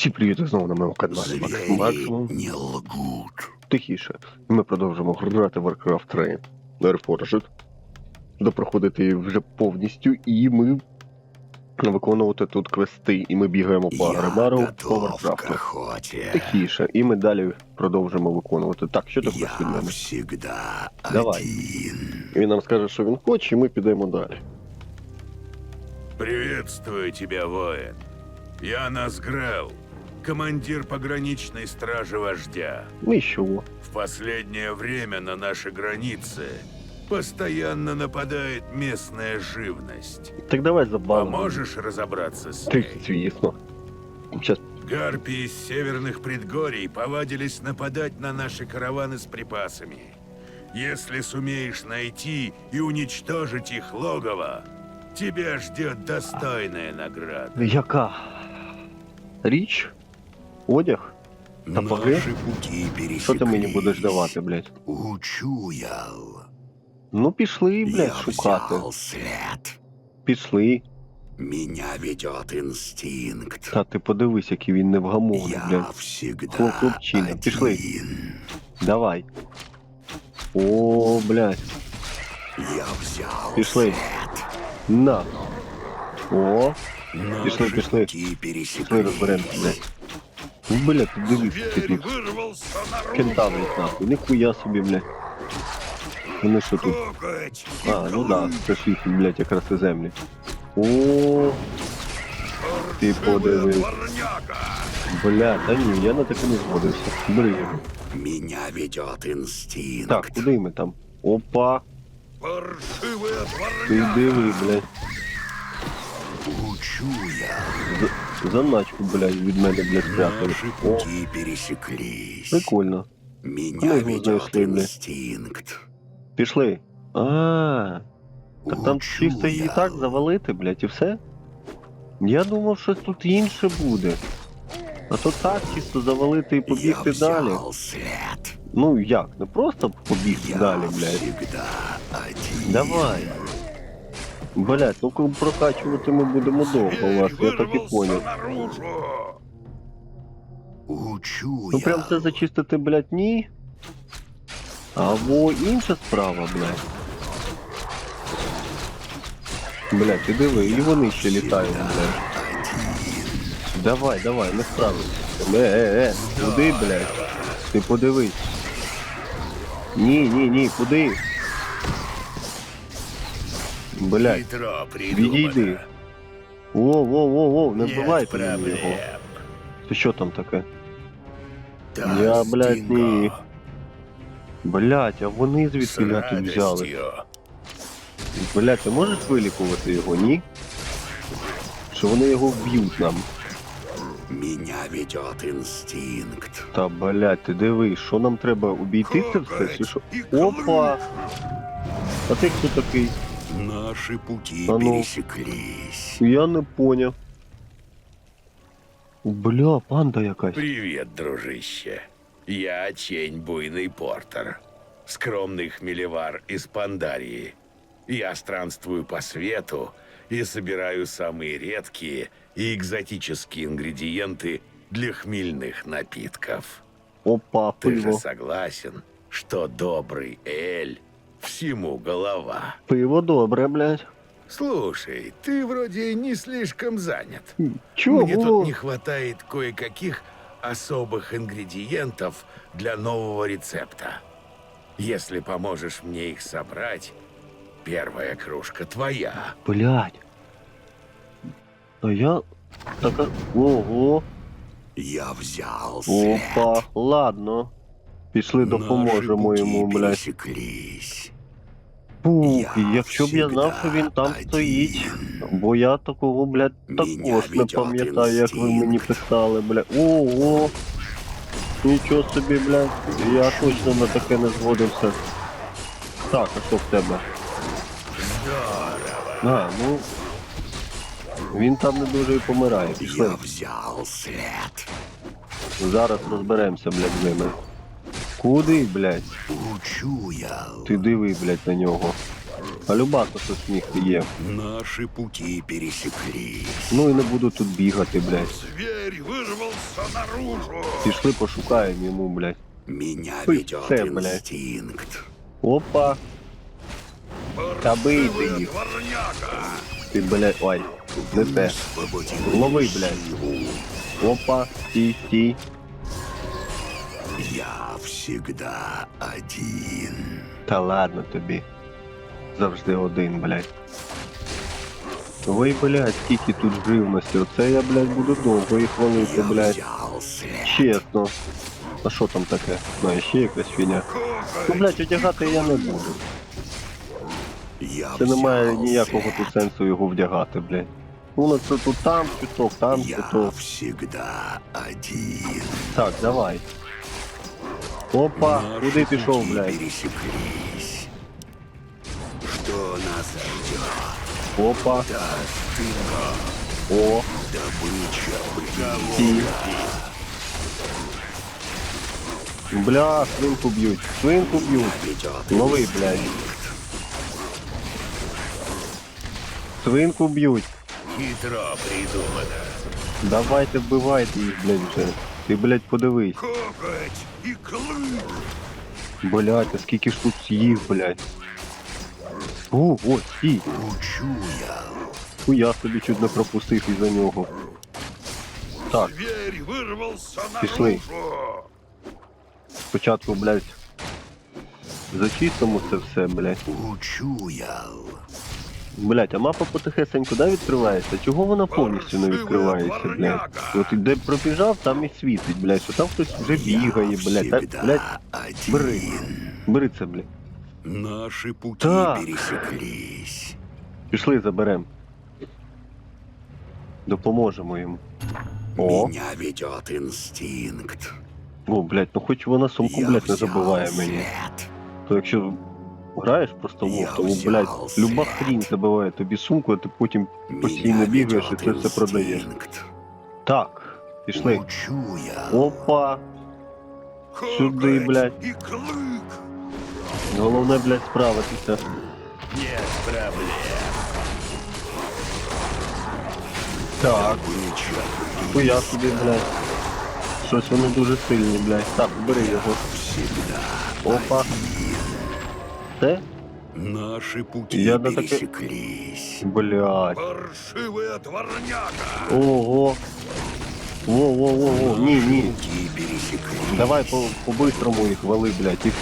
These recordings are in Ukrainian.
Всі привіти знову на моєму каналі Макс Максимум. Не лгут. Тихіше. І ми продовжимо грати в Warcraft 3 Reforged. Допроходити її вже повністю, і ми виконувати тут квести, і ми бігаємо по Я по Варкрафту. Тихіше, і ми далі продовжимо виконувати. Так, що ти хочеш від Я мене? Давай. один. Він нам скаже, що він хоче, і ми підемо далі. Приветствую тебя, воин. Я Назгрел, командир пограничной стражи вождя. Ну і що? В последнее время на наши границы постоянно нападает местная живность. Так давай забавимо. Поможешь разобраться с Ти, ней? звісно. Щас Гарпии из северных предгорий повадились нападать на наши караваны с припасами. Если сумеешь найти и уничтожить их логово, тебя ждет достойная награда. Яка? Річ? Одяг? Сапоги? Наши пути. Що ти мені будеш давати, блядь? Учуял. Ну пішли, блядь, Я шукати. взял след. Пішли. Меня ведет инстинкт. Та ти подивись, який він невгамовний, Я блядь. всегда хлопчина, один. пішли. Давай. О, блядь. Я взял Пішли. след. На. О, Наши Пішли, пути пішли розберемося, пересеклись. блядь. Ну, блядь, ти дивись, ти тут вырвался нахуй. Ніхуя собі, блядь. Вони що тут? А, ну да, це ж їх, блядь, якраз і землі. О, ти подивись. Бля, та ні, я на таке не згодився. Бери. Меня ведет инстинкт. Так, куди ми там? Опа, ти диви, блядь. За- Заначку, блядь, від мене, блядь, спрятали. Наши О, пути пересеклись. прикольно. Меня Ну, ведет инстинкт. Пішли. А, так там чисто її так завалити, блядь, і все? Я думав, щось тут інше буде. А то так чисто завалити і Я побігти далі. след. Ну як, не просто побігти Я далі, блядь. один. Давай. Ну коли прокачувати ми будемо довго у вас, я так і наружу! Учуял. Ну прям це зачистити, блядь, ні. Або інша справа, блядь. Блядь, ти диви, і вони ще літають, блядь. Давай, давай, не справимося. Е, е, е, куди, блядь? Ти подивись. Ні, ні, ні, куди? Блядь, Хитро відійди. придумано. Во, во, во, во, не Нет вбивайте мені його. проблем. Це що там таке? Да, Я, блядь, Стинго. ні. Блядь, а вони С звідки ля тут взяли? радостью. Блядь, ти можеш вилікувати його, ні? Що вони його вб'ють нам. Меня ведет инстинкт. Та блядь, ти диви, що нам треба обійти це все? Чи що? Опа! А ти хто такий? Наши пути А ну. пересеклись. Я не поняв. Бля, панда якась. Привет, дружище. Я Чень Буйный Портер, скромный хмелевар из Пандарии. Я странствую по свету и собираю самые редкие и экзотические ингредиенты для хмельных напитков. Опа, Ты же пиво. согласен, что добрый Эль всему голова? Пиво добре, блядь. Слушай, ты вроде не слишком занят. Чого? Мне тут не хватает кое-каких особых ингредиентов для нового рецепта. Если поможешь мне их собрать, первая кружка твоя. Блядь. А я... Така... Ого. Я взял след. Опа, ладно. Пішли допоможемо Наши йому, блядь. пересеклись. Фух, якщо б я знав, що він там стоїть. Бо я такого, блядь, також не пам'ятаю, як ви мені писали, блядь. Ого. Нічого собі, блядь. Я точно на таке не згодився. Так, а що в тебе? А, ну. Він там не дуже і помирає. Пішли. Зараз розберемося, блядь, з ними. Куди, блядь? Учуял. Ти диви, блядь, на нього. А любако що сміх є. Наши пути пересеклись. Ну і не буду тут бігати, блядь. Зверь вырвался наружу! Пішли пошукаємо йому, блядь. Меня ведет все, блядь. инстинкт. Опа, Та бийте їх. ти, блядь, ой, не те. Лови, блядь. Опа, стій, стій. Я всегда один. Та ладно тобі. Завжди один, блядь. Ой, блядь, скільки тут живності. Оце я, блядь, буду довго їх валити, Я блядь. Чесно. А що там таке? Ну, ще якась фігня. Ну, блядь, одягати я не буду. Я Це немає ніякого тут сенсу його вдягати, блядь. Ну, це тут там чуток, там Я чуток. всегда один. Так, давай. Опа, Наши куди пішов, блядь? пересеклись. Что нас ждет? Опа, Да о, добыча, приговор. Бля, свинку б'ють, свинку б'ють. Лови, блядь. Свинку б'ють. хитро придумано. Давайте вбивайте їх, блядь, вже. Ти, блядь, подивись. Клык! Блядь, а скільки ж тут їх, блядь. О, о, стій. Хуя собі чуть не пропустив із-за нього. Так, Зверь Пішли. наружу! спочатку, блядь, зачистимо це все, блядь. Учуял. Блядь, а мапа потихесеньку да, відкривається? Чого вона повністю не відкривається, блядь? От де пробіжав, там і світить, блядь, що там хтось вже бігає. Так, всегда бери. бери це, блядь. Наши пути Так. пересеклись. Пішли, заберем. Допоможемо йому. О, Меня ведет инстинкт. о, блядь, ну хоч вона сумку, Я блядь, не взял забиває мені. То якщо граєш просто в то, блядь, люба хрінь забиває тобі сумку, а ти потім постійно бігаєш і це все продаєш. Так, пішли. Опа, Сюди, блядь. головне, блядь, справитися. Нет проблем. Так, хуя собі, блядь. Щось вони дуже сильні, блядь. Так, бери його. Опа. Те? Наши пути Я на таке- пересеклись. Блядь. Паршивая дворняга! Ого. Во-во-во-во. Ні, ні. Пути пересеклись. Давай по, по-бистрому їх вали, блядь. Їх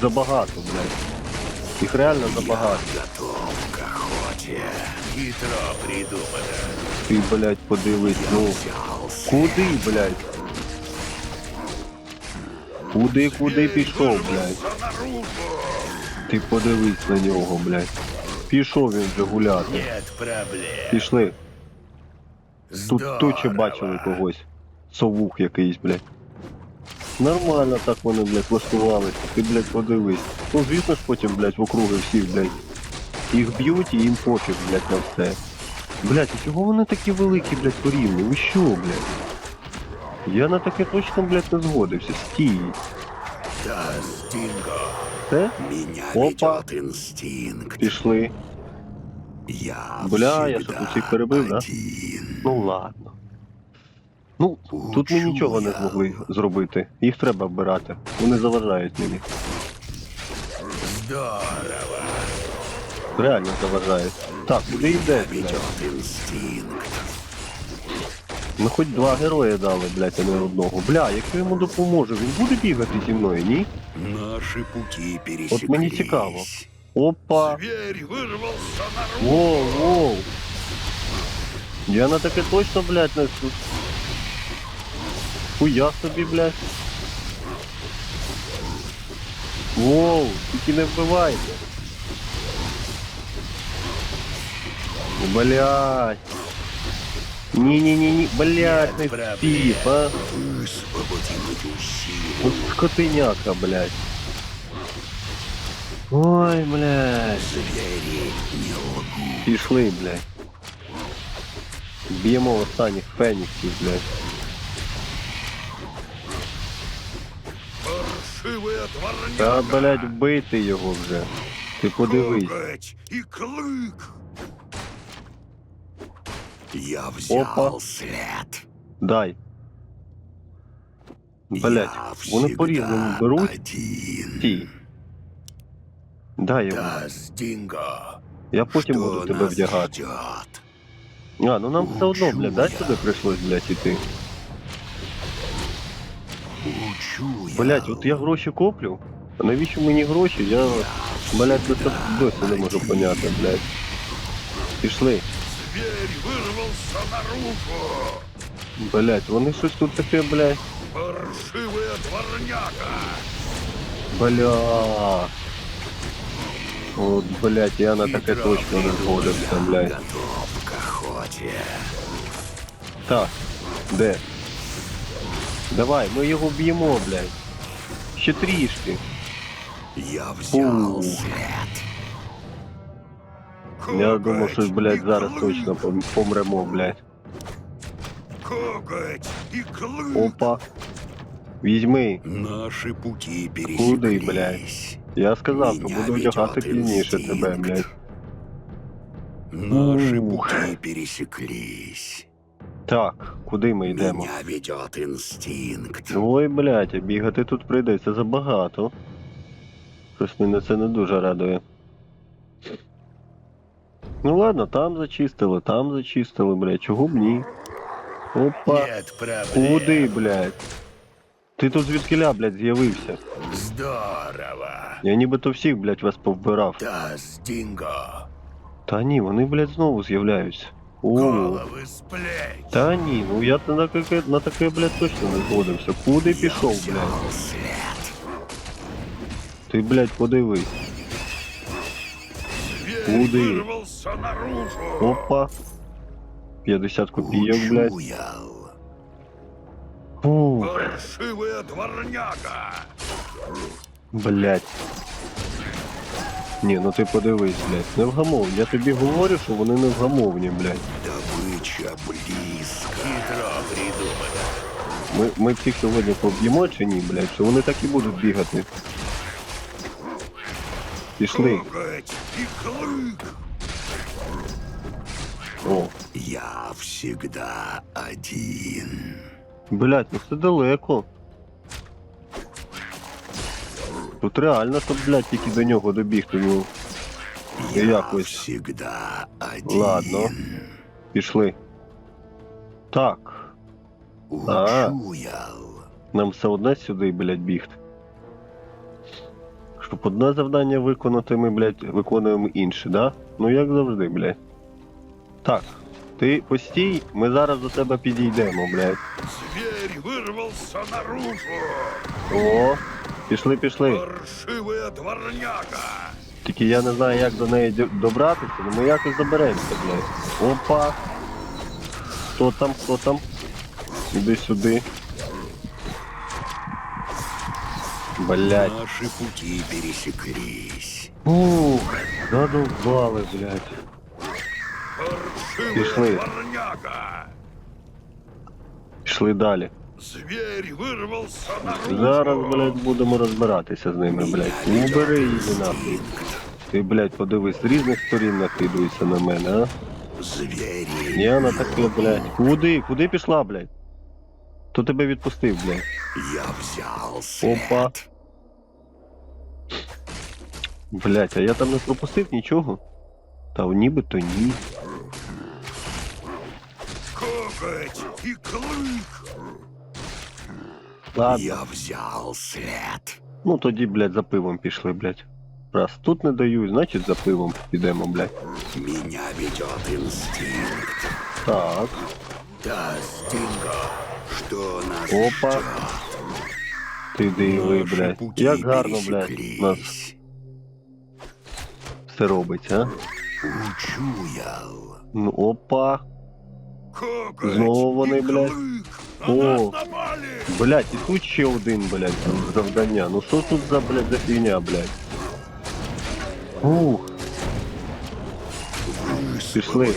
забагато, блядь. Їх реально забагато. Готов к охоте. Хитро придумано. Ти, блядь, подивись, ну. Взял след. Куди, блядь? Куди, куди пішов, блядь? Наружу! Ти подивись на нього, блядь. Пішов він вже гуляти. Нет проблем. Пішли. Тут точно бачили когось. Совух якийсь, блядь. Нормально так вони, блядь, влаштувалися. Ти, блядь, подивись. Ну, звісно ж потім, блядь, в округи всіх, блядь. Їх б'ють і їм пофіг, блядь, на все. Блядь, а чого вони такі великі, блядь, порівні? Ви що, блядь? Я на таке точно, блядь, не згодився. Стій. Да стинго. Це? Меня Опа. ведет инстинкт. Пішли. Я Бля, я всегда що, усіх перебив, да? один. Ну ладно. Ну, тут ми нічого не змогли зробити. Їх треба вбирати. Вони заважають мені. Здорово. Реально заважають. Так, куди йде, блядь? Ведет инстинкт. Ми хоч два герої дали, блядь, а не одного. Бля, якщо йому допоможу, він буде бігати зі мною, ні? Наши пути пересеклись. От мені цікаво. Опа! Зверь вырвался наружу! Воу, воу! Я на таке точно, блядь, не... с- Хуя собі, блядь. Воу, тільки не вбивайте. Блядь. Ні-ні-ні-ні, блядь, не Нет встиг, а. Высвободи мою силу. От скотиняка, блядь. Ой, блядь. Звери не лгут. Пішли, блядь. Б'ємо останніх феніксів, блядь. Паршивая Та, дворняга! блядь, вбити його вже. Ти подивись. коготь и клык. Я взял Опа. след. Дай. Блять, вони по-різному беруть один. ті. Дай йому. Да, Стинго. Я потім Что буду тебе нас вдягати. ждет? А, ну нам все одно, блядь, дай сюди прийшлось, блядь, іти. Учу я. Блять, от я гроші коплю. А навіщо мені гроші? Я, блядь, досі, досі не можу поняти, блядь. Пішли. Зверь вырвался наружу! Блять, вони щось тут таке, блядь. Паршивая дворняга! Бля. От, блядь, я на блядь. Готов к охоте. Так, де? Давай, ми його б'ємо, блядь. Ще трішки. Я взял Фу. след. Я думав, що, блядь, зараз точно помремо, блядь. Опа. Візьми. Наши пути Куди, блядь? Я сказав, Меня буду вдягати ведет пізніше тебе, блядь. Наши Ух. пути пересеклись. Так, куди ми йдемо? Меня ведет инстинкт. Ой, блядь, а бігати тут прийдеться забагато. Щось мене це не дуже радує. Ну ладно, там зачистили, там зачистили, блядь, чого б ні? Опа. Нет проблем. Куди, блядь? Ти тут звідкиля, блядь, з'явився. Здорово. Я нібито всіх, блядь, вас повбирав. Да, Стинго. Та ні, вони, блядь, знову з'являються. О, Головы с плеч! та ні, ну я на таке, на таке, блядь, точно не згодився. Куди Я пішов, взял блядь? след. Ти, блядь, подивись. Зверь Куди? вырвался наружу! Опа. 50 копійок, блядь. Учуял. Фух, Паршивая дворняга! блядь. Ні, ну ти подивись, блядь. Невгамовні. Я тобі говорю, що вони невгамовні, блядь. Добыча близко. Хитро придумано. Ми, ми всіх сьогодні поб'ємо чи ні, блядь, що вони так і будуть бігати. Пішли. Коготь и клык! о, Я всегда один. блядь, ну це далеко. Тут реально, щоб, блядь, тільки до нього добігти, ну. Я Якось. всегда один. Ладно. Пішли. Так, А. Учуял. нам все одне сюди, блядь, бігти. Щоб одне завдання виконати, ми, блядь, виконуємо інше, да? Ну як завжди, блядь. Так, ти постій, ми зараз до тебе підійдемо, блядь. Зверь вырвался наружу! О, пішли, пішли. Паршивая дворняга! Тільки я не знаю, як до неї дю- добратися, але ми якось доберемося, блядь. Опа. Хто там, хто там? Іди сюди. Блядь. Наши пути пересеклись. Ух, задовбали, блядь. Пішли. Пішли далі. Вырвался наружу! Зараз, блядь, будемо розбиратися з ними, блядь. Убери її нахуй. Ти, блядь, подивись, з різних сторін накидується на мене, а? Звери. Я на таке, блядь. Куди? Куди пішла, блядь? Хто тебе відпустив, блядь? Я взял след. Опа. Блядь, а я там не пропустив нічого? Та нібито ні. Коготь и клык! Ладно. Я взял след. Ну тоді, блядь, за пивом пішли, блядь. Раз тут не дають, значить за пивом підемо, блядь. Меня ведет инстинкт. Так. Да, Стинго. Что нас Опа. ждет? Ти диви, блядь. пути Як гарно, блядь, у нас пересеклись. все робиться, а? Учуял. Ну опа. Знову вони, блядь. О. Блядь, і тут ще один, блядь, завдання. Ну що тут за, блядь, за фігня, блядь? Ух, Пішли.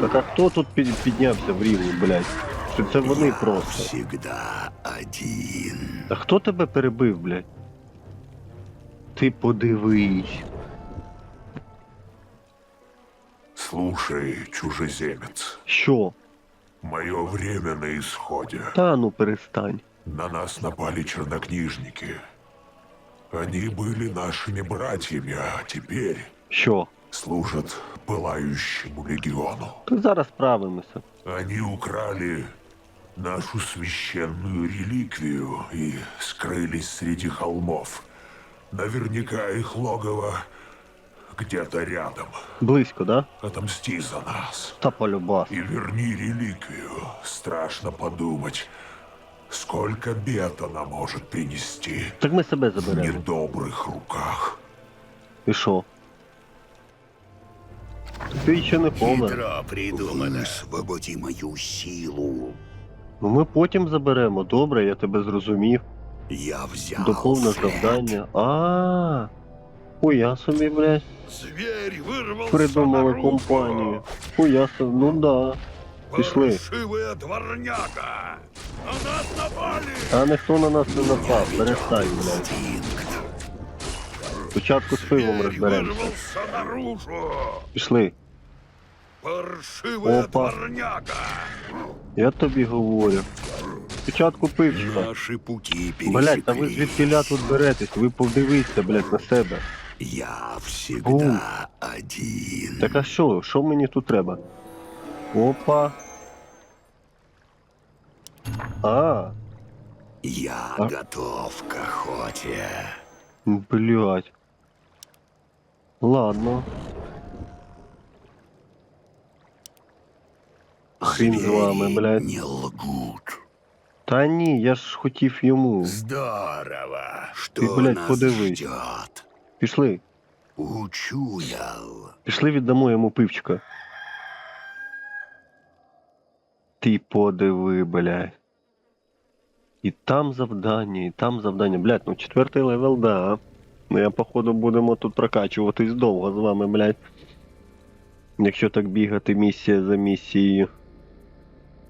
Так а хто тут під, піднявся в рівні, блядь? Чи це вони просто? всегда один. А хто тебе перебив, блядь? ти подивись. Слушай, чужеземец, Що? мое время на исходе. Та ну перестань. На нас напали чернокнижники. Они были нашими братьями, а теперь Що? служат пылающему легиону. То зараз справимося. Они украли нашу священную реликвию и скрылись среди холмов. Наверняка их логово где-то рядом. Близько, да? Отомсти за нас. Та полюбас. И верни реликвию. Страшно подумать, сколько бед она может принести Так ми себе заберем. в недобрых руках. І що? Ти ще не повна. Хитро придумано. Высвободи мою силу. Ну ми потім заберемо. Добре, я тебе зрозумів. Я взял Доповне завдання. А. Хуя собі, блядь. Зверь вырвался Придумали наружу. компанію. Хуя собі, ну да. Пішли. Паршивая дворняга! На нас напали! А ніхто на нас не напав, перестань, блядь. Спочатку з пивом Зверь розберемося. наружу! Пішли. Паршивая Опа. дворняга! Я тобі говорю. Спочатку пивчика. Наши пути Блять, та ви пересеклись. звідкіля тут беретесь, ви подивіться, блять, на себе. Я всегда один. Так а що? Що мені тут треба? Опа. А, Я А? готов к охоте. блять. Ладно. Хрін з вами, Звери блядь. не лгут. Та ні, я ж хотів йому. Здорово. Что Ты, блядь, нас подивись. ждет? Пішли. Учуял. Пішли віддамо йому пивчика. Ти подиви, блядь. І там завдання, і там завдання. Блядь, ну четвертий левел, да. Ну я походу будемо тут прокачуватись довго з вами, блядь. Якщо так бігати місія за місією.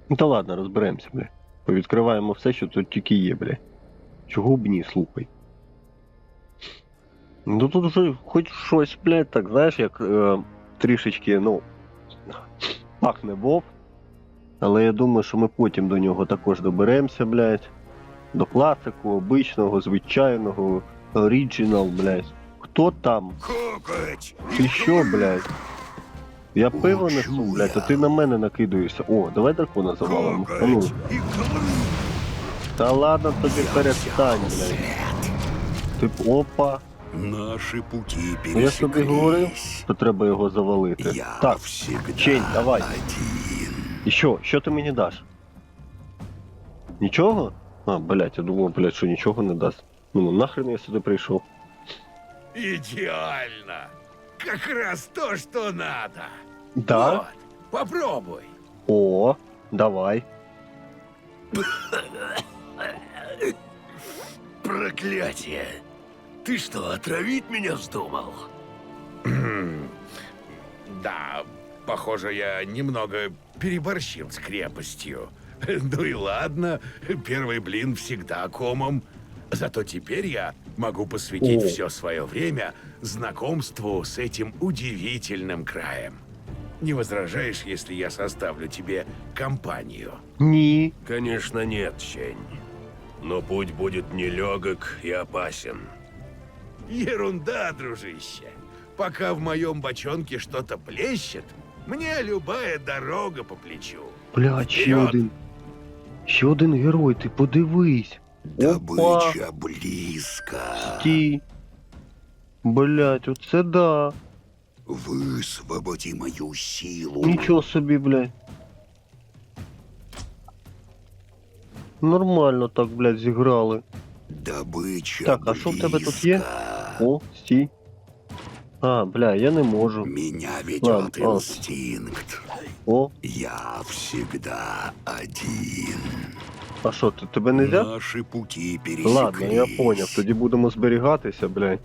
Ну та ладно, розберемося, блядь. Повідкриваємо все, що тут тільки є, блядь. Чого б ні, слухай. Ну тут вже хоч щось, блядь, так, знаєш, як е, трішечки, ну. Пахне вов. Але я думаю, що ми потім до нього також доберемося, блядь. До класику, обичного, звичайного, оригінал, блядь. Хто там? Ти що, блядь? Я пиво несу, блядь, а ти на мене накидуєшся. О, давай дракона завалимо. А ну, та ладно тобі перестань, блядь. Ти опа. Наши пути Ну, я ж тобі говорив, пересеклись. що треба його завалити. Я Так, всегда Чень, давай. один. І що? Що ти мені даш? Нічого? А, блядь, я думав, блядь, що нічого не дасть. Ну нахрен я сюди прийшов. Идеально! Как раз то, что надо! Да? Вот, попробуй! О, давай. Проклятие! Ты что, отравить меня вздумал? Да, похоже, я немного переборщил с крепостью. Ну и ладно, первый блин всегда комом. Зато теперь я могу посвятить О. все свое время знакомству с этим удивительным краем. Не возражаешь, если я составлю тебе компанию? Ні. Конечно, нет, Чень. Но путь будет нелегок и опасен. Ерунда, дружище. Пока в моем бочонке что-то плещет, мне любая дорога по плечу. Блядь, ще Вперед! один. Ще один герой, ти подивись. Опа. Добыча близко. Стій. Блядь, оце да. Высвободи мою силу. Нічого собі, блядь. Нормально так, блядь, зіграли. Добыча Так, а що в тебе тут є? близко. О, стій. А, бля, я не можу. Меня ведет Ладно, ладно. инстинкт. О, Я всегда один. а що, ти тебе не взяв? Наши пути пересеклись. Ладно, я поняв. Тоді будемо зберігатися, блядь.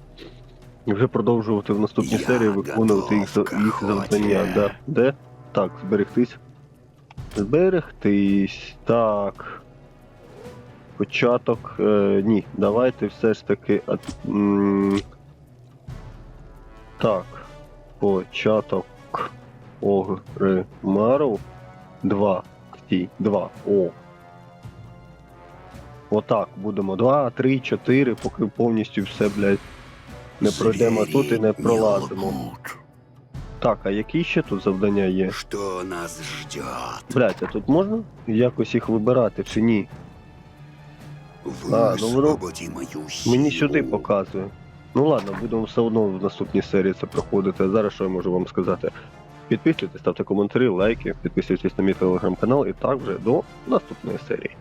І вже продовжувати в наступній Я серії виконувати їх, за- готов їх завдання. охоті. Да. Де? Так, зберегтись. Зберегтись. Так. Початок. Е, ні, давайте все ж таки. Так. Початок огри Мару. Два. Стій. Два. О. Отак будемо. Два, три, чотири, поки повністю все, блядь, не пройдемо тут і не пролазимо. Так, а які ще тут завдання є? Что нас ждет? Блядь, а тут можна якось їх вибирати чи ні? А, ну, воно мою. Мені сюди показує. Ну ладно, будемо все одно в наступній серії це проходити. А зараз що я можу вам сказати? Підписуйтесь, ставте коментарі, лайки, підписуйтесь на мій телеграм-канал і так вже до наступної серії.